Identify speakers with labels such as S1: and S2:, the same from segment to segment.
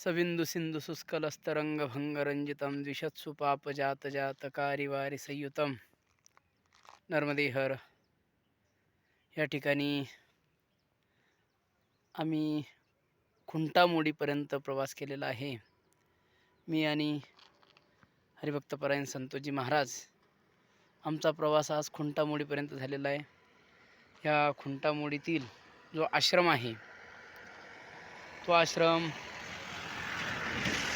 S1: सविन्दु सिन्धु शुष्कलस्तरङ्गभङ्गरञ्जितं द्विषत्सु संयुतम। नर्मदेहर। या ठिकाणी आम्ही खुंटामोडीपर्यंत प्रवास केलेला आहे. मी आणि हरिभक्तपरायण संतोजी महाराज आमचा प्रवास आज खुंटामोडीपर्यंत झालेला आहे. ह्या खुंटामोडीतील जो आश्रम आहे तो आश्रम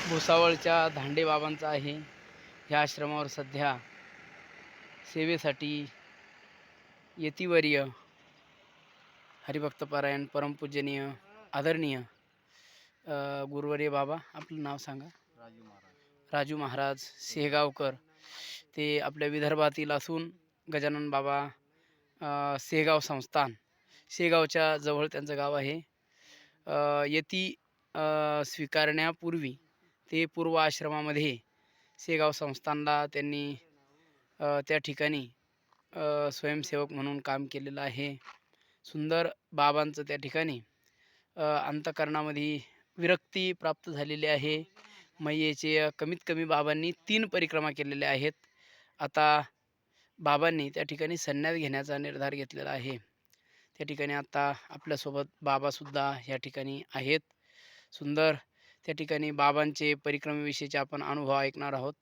S1: भुसावळच्या धांडे बाबांचा आहे. ह्या आश्रमावर सध्या सेवेसाठी यतिवर्य हरिभक्तपारायण परमपूजनीय आदरणीय गुरुवर्य बाबा आपलं नाव सांगा.
S2: राजू महाराज
S1: राजू महाराज सेगावकर ते आपल्या विदर्भातील असून गजानन बाबा सेगाव संस्थान शेगावच्या जवळ त्यांचं गाव आहे. यती स्वीकारण्यापूर्वी ते पूर्व आश्रमामध्ये शेगाव संस्थानला त्यांनी त्या ठिकाणी स्वयंसेवक म्हणून काम केलेलं आहे. सुंदर बाबांचं त्या ठिकाणी अंतकरणामध्ये विरक्ती प्राप्त झालेली आहे. मैयेचे कमीत कमी बाबांनी तीन परिक्रमा केलेल्या आहेत. आता बाबांनी त्या ठिकाणी संन्यास घेण्याचा निर्धार घेतलेला आहे. त्या ठिकाणी आता आपल्यासोबत बाबासुद्धा या ठिकाणी आहेत. सुंदर त्या ठिकाणी बाबांचे परिक्रमेविषयीचे आपण अनुभव ऐकणार आहोत.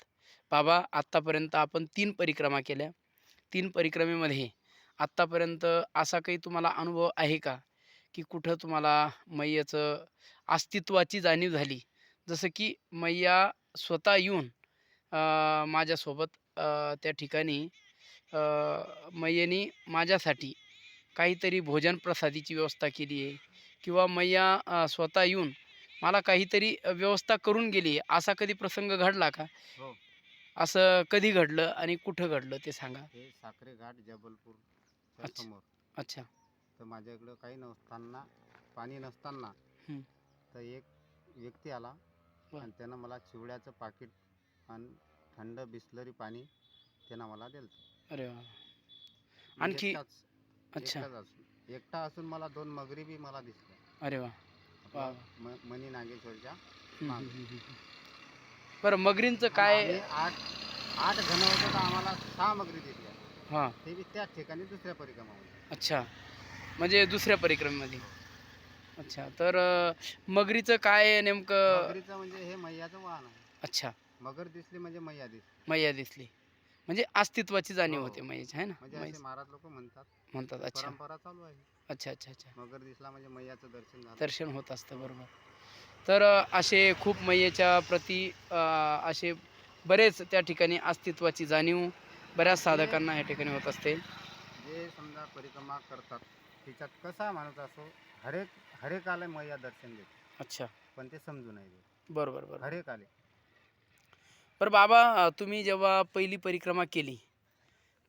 S1: बाबा आत्तापर्यंत आपण तीन परिक्रमा केल्या. तीन परिक्रमेमध्ये आत्तापर्यंत असा काही तुम्हाला अनुभव आहे का? की कुठं तुम्हाला मैयाचं अस्तित्वाची जाणीव झाली? जसं की मैया स्वतः येऊन माझ्यासोबत त्या ठिकाणी मैयेने माझ्यासाठी काहीतरी भोजन प्रसादीची व्यवस्था केली आहे. किंवा मैया स्वतः येऊन मला काहीतरी व्यवस्था करून गेली. असा कधी प्रसंग घडला का?
S2: हो.
S1: असं कधी घडलं आणि कुठं घडलं ते सांगा.
S2: हे साखरे घाट जबलपूरच्या
S1: अच्छा.
S2: समोर.
S1: अच्छा.
S2: तर माझ्याकडं काही नसताना पाणी नसताना. तर एक व्यक्ती आला
S1: बर.
S2: आणि त्यानं मला चिवड्याचं पाकिट आणि थंड बिस्लरी पाणी त्यानं मला दिलं.
S1: अरे वा. आणखी- अच्छा.
S2: एकटाच असून एकटा असून मला दोन मगरी बी मला दिसल्या.
S1: अरे वा.
S2: म- मणी नागेश्वरच्या मागं.
S1: बरं मगरींचं काय
S2: आम्ही आठ आठ जण होतो तर आम्हाला सहा मगरी दिसल्या
S1: हां.
S2: ते बी त्याच ठिकाणी दुसऱ्या परिक्रमामध्ये.
S1: अच्छा. म्हणजे दुसऱ्या परिक्रमेमध्ये. अच्छा तर अं, मगरीचं काय नेमकं?
S2: मगरीचं म्हणजे हे मैयाचं वाहन आहे.
S1: अच्छा.
S2: मगर दिसली म्हणजे मैया दिसली.
S1: मैया दिसली. म्हणजे अस्तित्वाची जाणीव
S2: हो.
S1: होते मैयाची आहे ना?
S2: म्हणजे महाराज लोक म्हणतात.
S1: म्हणतात अच्छा.
S2: परंपरा चालू आहे.
S1: अच्छा अच्छा अच्छा.
S2: मगर दिसला म्हणजे मैयाचं दर्शन झालं.
S1: दर्शन होत असतं बरोबर. तर असे खूप मैयेच्या प्रती असे बरेच त्या ठिकाणी अस्तित्वाची जाणीव बऱ्याच साधकांना या ठिकाणी होत असते.
S2: जे समजा परिक्रमा करतात त्याच्यात कसा माणूस असो हरेक हरेक आले मैया दर्शन देते.
S1: अच्छा.
S2: पण ते समजू नाही देत.
S1: बरोबर बरोबर.
S2: हरेक आले.
S1: बरं बाबा तुम्ही जेव्हा पहिली परिक्रमा केली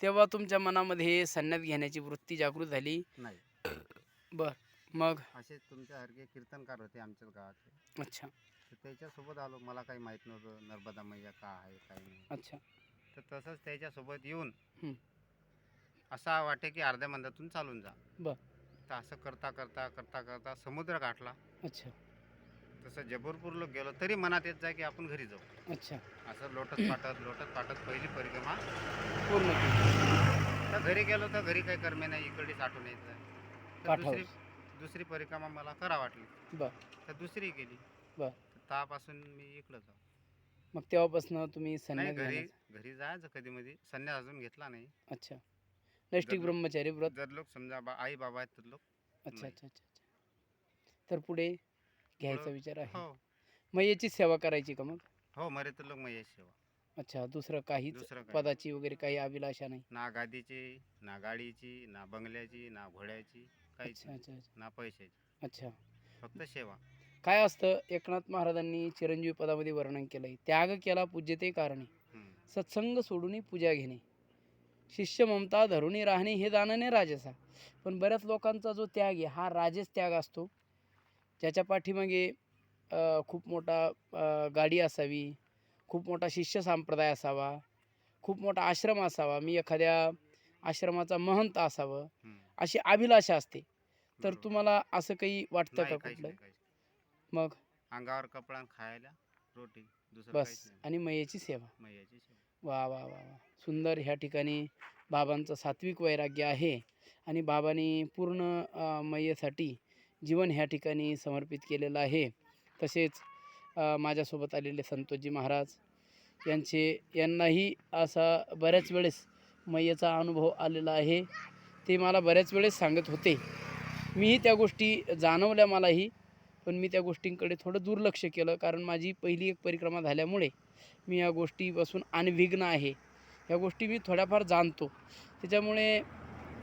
S1: तेव्हा तुमच्या मनामध्ये संन्यास घेण्याची वृत्ती जागृत झाली?
S2: नाही.
S1: बर. मग?
S2: असे तुमच्यासारखे कीर्तनकार होते आमच्याच गावातले.
S1: अच्छा.
S2: तर त्याच्यासोबत आलो. मला काही माहीत नव्हतं नर्मदा मैया का आहे काही नाही.
S1: अच्छा.
S2: तर तसंच त्याच्यासोबत येऊन
S1: हं.
S2: असा वाटे की अर्ध्या मंदातून चालून जा.
S1: बर.
S2: तर असं करता करता करता करता समुद्र गाठला.
S1: अच्छा.
S2: तसं जबलपूरला गेलो तरी मनात येत जाय की आपण घरी जाऊ.
S1: अच्छा.
S2: असं लोटत पाटत लोटत पाटत पहिली परिक्रमा
S1: पूर्ण केली.
S2: तर घरी गेलो तर घरी काही करमे नाही इकडे साठून यायचं तर
S1: काठावर.
S2: दुसरी दुसरी परिक्रमा मला करा वाटली.
S1: बर.
S2: तर दुसरी केली.
S1: बर.
S2: तर त्यापासून मी इकडं जाऊ.
S1: मग तेव्हापासून तुम्ही
S2: नाही
S1: संन्यास
S2: घरी
S1: घेण्याचं
S2: घरी जायचं कधी मध्ये संन्यास अजून घेतला नाही.
S1: अच्छा. नैष्टिक ब्रह्मचारी व्रत.
S2: जर लोक समजा बा आई बाबा आहेत तर लोक
S1: अच्छा
S2: नाही.
S1: अच्छा अच्छा अच्छा. तर पुढे घ्यायचा
S2: पुढं-
S1: विचार आहे.
S2: हो.
S1: मग याची सेवा करायची का मग?
S2: हो मरे तर लोक मग सेवा.
S1: अच्छा दुसरं काहीच
S2: दुसरं काय
S1: पदाची वगैरे काही अभिलाषा नाही?
S2: ना गादीची ना गाडीची ना बंगल्याची ना घोड्याची. काहीच
S1: अच्छा
S2: नाही.
S1: अच्छा अच्छा.
S2: ना पैशाची
S1: अच्छा.
S2: फक्त सेवा
S1: काय असतं? एकनाथ महाराजांनी चिरंजीवी पदामध्ये वर्णन केलंय. त्याग केला पूज्यते कारणे.
S2: हम्म.
S1: सत्संग सोडून पूजा घेणे. शिष्य ममता धरुणी राहणे हे दानने राजसा. पण बऱ्याच लोकांचा जो त्याग आहे हा राजस त्याग असतो. ज्याच्या पाठीमागे अ, खूप मोठा अ, गाडी असावी खूप मोठा शिष्य संप्रदाय असावा खूप मोठा आश्रम असावा. मी एखाद्या आश्रमाचा महंत असावं
S2: हम्म.
S1: अशी अभिलाषा असते. तर
S2: बरोबर.
S1: तुम्हाला असं काही वाटतं का
S2: नाही, काहीच
S1: कुठलं?
S2: नाही, काहीच नाही.
S1: मग?
S2: अंगावर कपडा आणि खायला रोटी दुसरं
S1: बस.
S2: काहीच नाही.
S1: आणि मैयाची सेवा.
S2: मैयाची सेवा.
S1: वा वा वा वा. सुंदर ह्या ठिकाणी बाबांचं सात्विक वैराग्य आहे आणि बाबांनी पूर्ण अ, मैयेसाठी जीवन ह्या ठिकाणी समर्पित केलेलं आहे. तसेच अ, माझ्यासोबत आलेले संतोषजी महाराज यांचे यांनाही असा बऱ्याच वेळेस मैयेचा अनुभव आलेला आहे. ते मला बऱ्याच वेळेस सांगत होते. मीही त्या गोष्टी जाणवल्या मलाही पण मी त्या गोष्टींकडे थोडं दुर्लक्ष केलं. कारण माझी पहिली एक परिक्रमा झाल्यामुळे मी या गोष्टीपासून अनविघ्न आहे. या गोष्टी मी थोड्याफार जाणतो. त्याच्यामुळे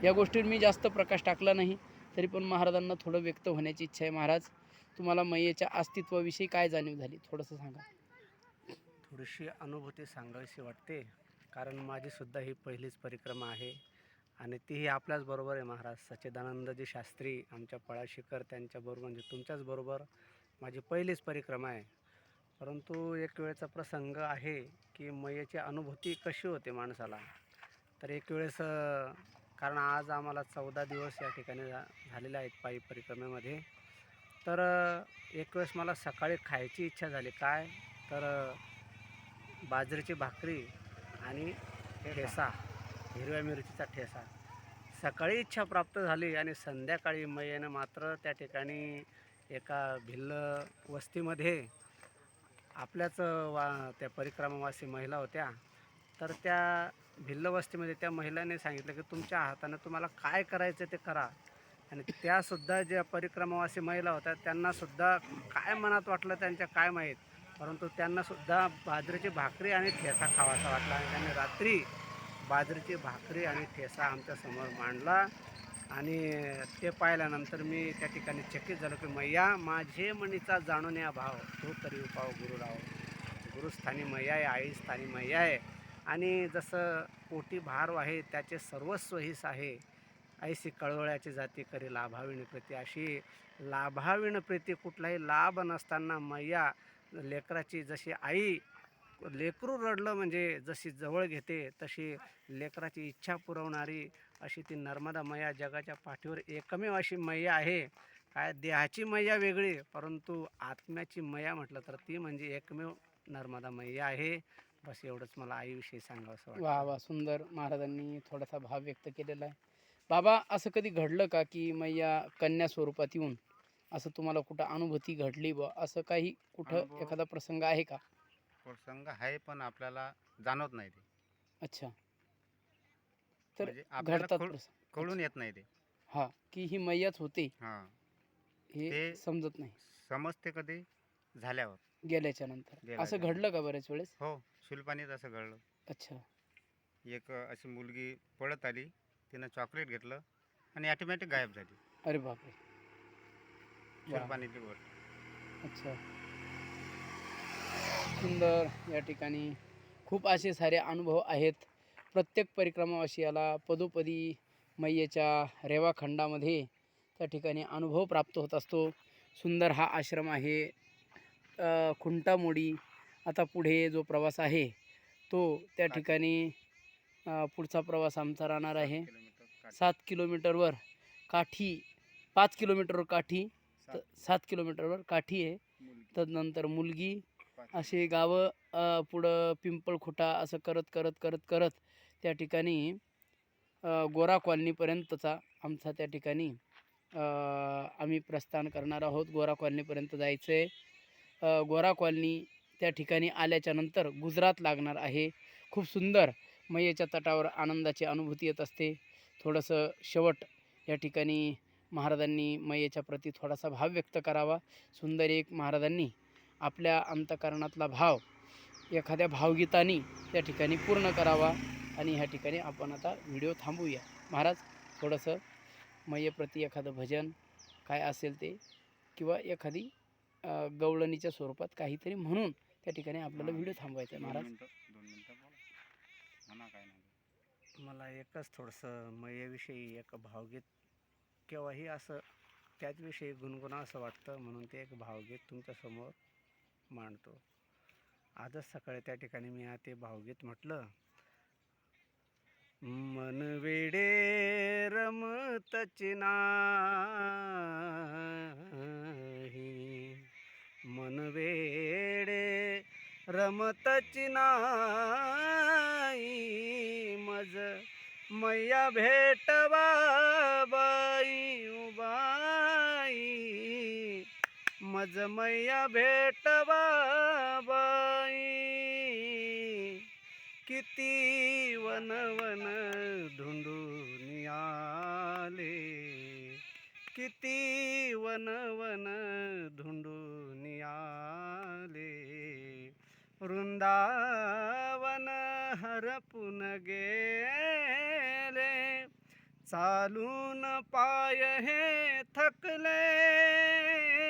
S1: या गोष्टीवर मी जास्त प्रकाश टाकला नाही. तरी पण महाराजांना थोडं व्यक्त होण्याची इच्छा आहे. महाराज तुम्हाला मैयेच्या अस्तित्वाविषयी काय जाणीव झाली? थोडंसं सांगा.
S3: थोडीशी अनुभूती सांगावीशी वाटते. कारण माझीसुद्धा ही पहिलीच परिक्रमा आहे. आणि तीही आपल्याच बरोबर आहे महाराज. सच्चिदानंदजी शास्त्री आमच्या पळाशिखर त्यांच्याबरोबर म्हणजे तुमच्याच बरोबर माझी पहिलीच परिक्रमा आहे. परंतु एक वेळेचा प्रसंग आहे की मयेची अनुभूती कशी होते माणसाला? तर एक वेळेस कारण आज आम्हाला चौदा दिवस या ठिकाणी झा- झालेले आहेत पायी परिक्रमेमध्ये. तर एक वेळेस मला सकाळी खायची इच्छा झाली. काय? तर बाजरीची भाकरी आणि ठेसा. हिरव्या मिरचीचा ठेसा. सकाळी इच्छा प्राप्त झाली आणि संध्याकाळी मयेनं मात्र त्या ठिकाणी एका भिल्ल वस्तीमध्ये आपल्याच वा त्या परिक्रमावासी महिला होत्या. तर त्या भिल्ल वस्तीमध्ये त्या महिलाने सांगितलं की तुमच्या हातानं तुम्हाला काय करायचं ते करा. आणि त्यासुद्धा ज्या परिक्रमावासी महिला होत्या त्यांनासुद्धा काय मनात वाटलं त्यांच्या काय माहीत. परंतु त्यांनासुद्धा बाजरीची भाकरी आणि ठेसा खावासा वाटला आणि त्यांनी रात्री बाजरीची भाकरी आणि ठेसा आमच्यासमोर मांडला. आणि ते पाहिल्यानंतर मी त्या ठिकाणी चकित झालो की मैया माझे मणीचा जाणून या भाव. तो तरी उपाव गुरु राव गुरुस्थानी मैया आहे आई स्थानी मैया आहे. आणि जसं पोटी भार आहे त्याचे सर्वस्व हिस आहे. ऐशी कळवळ्याची जाती करी लाभाविण प्रीती. अशी लाभाविण प्रीती कुठलाही लाभ नसताना मैया लेकराची जशी आई लेकरू रडलं म्हणजे जशी जवळ घेते तशी लेकराची इच्छा पुरवणारी अशी ती नर्मदा मैया जगाच्या पाठीवर एकमेव अशी मैया आहे. काय देहाची मैया वेगळी परंतु आत्म्याची मैया म्हटलं तर ती म्हणजे एकमेव नर्मदा मैया आहे. बस एवढंच मला आईविषयी सांगावंसं वाटतं.
S1: वा वा सुंदर. महाराजांनी थोडासा भाव व्यक्त केलेला आहे. बाबा असं कधी घडलं का की मैया कन्या स्वरूपात येऊन असं तुम्हाला कुठं अनुभूती घडली बा असं काही कुठं एखादा प्रसंग आहे का?
S2: प्रसंग आहे पण आपल्याला जाणवत नाही ते.
S1: अच्छा. तर
S2: म्हणजे आपल्याला
S1: घडतात
S2: कळ-
S1: प्रसंग.
S2: कळून येत नाही ते.
S1: हा की ही मैयाच होते.
S2: हां.
S1: हे
S2: ते-
S1: समजत नाही.
S2: समजते कधी? झाल्यावर.
S1: गेल्याच्यानंतर. असं घडलं का बऱ्याच वेळेस?
S2: हो शिल्पानीत असं घडलं.
S1: अच्छा.
S2: एक अशी मुलगी पळत आली तिनं चॉकलेट घेतलं आणि ॲटोमॅटिक गायब झाली.
S1: अरे बापरे. वा.
S2: गोष्ट.
S1: अच्छा. सुंदर या ठिकाणी खूप असे सारे अनुभव आहेत. प्रत्येक परिक्रमावासियाला पदोपदी मैयेच्या रेवाखंडामध्ये त्या ठिकाणी अनुभव प्राप्त होत असतो. सुंदर हा आश्रम आहे. खुंटामोडी. आता पुढे जो प्रवास आहे तो त्या ठिकाणी पुढचा प्रवास आमचा राहणार आहे. सात किलोमीटरवर काठी पाच किलोमीटरवर काठी
S2: सात.
S1: किलोमीटरवर काठी आहे. तदनंतर मुलगी असे गावं पुढं पिंपळखुटा असं करत करत करत करत त्या ठिकाणी गोरा कॉलनीपर्यंतचा आमचा त्या ठिकाणी आम्ही प्रस्थान करणार आहोत. गोरा कॉलनीपर्यंत जायचं. आहे गोरा कॉलनी त्या ठिकाणी आल्याच्यानंतर गुजरात लागणार आहे. खूप सुंदर मैयेच्या तटावर आनंदाची अनुभूती येत असते. थोडंसं शेवट या ठिकाणी महाराजांनी मैयेच्या प्रती थोडासा भाव व्यक्त करावा. सुंदर एक महाराजांनी आपल्या अंतकरणातला भाव एखाद्या भावगीतानी त्या ठिकाणी पूर्ण करावा आणि ह्या ठिकाणी आपण आता व्हिडिओ थांबूया. महाराज थोडंसं मयप्रती एखादं भजन काय असेल ते किंवा एखादी गवळणीच्या स्वरूपात काहीतरी म्हणून त्या ठिकाणी आपल्याला व्हिडिओ थांबवायचा आहे. महाराज.
S3: मला एकच थोडंसं मैयाविषयी एक भावगीत केव्हाही असं त्याचविषयी गुणगुणा असं वाटतं म्हणून ते एक भावगीत तुमच्यासमोर मांडतो. आजच सकाळी त्या ठिकाणी मी हा ते भावगीत म्हटलं मन वेडे रमतच नाही. मन वेडे रमतची नाही. मज मैया भेटवा बाई उबा मज मैया भेटवा बाई. किती वनवन वन धुंडून आले. किती वनवन वन धुंडून आले. वृंदावन हरपून गेले. चालून पाय हे थकले.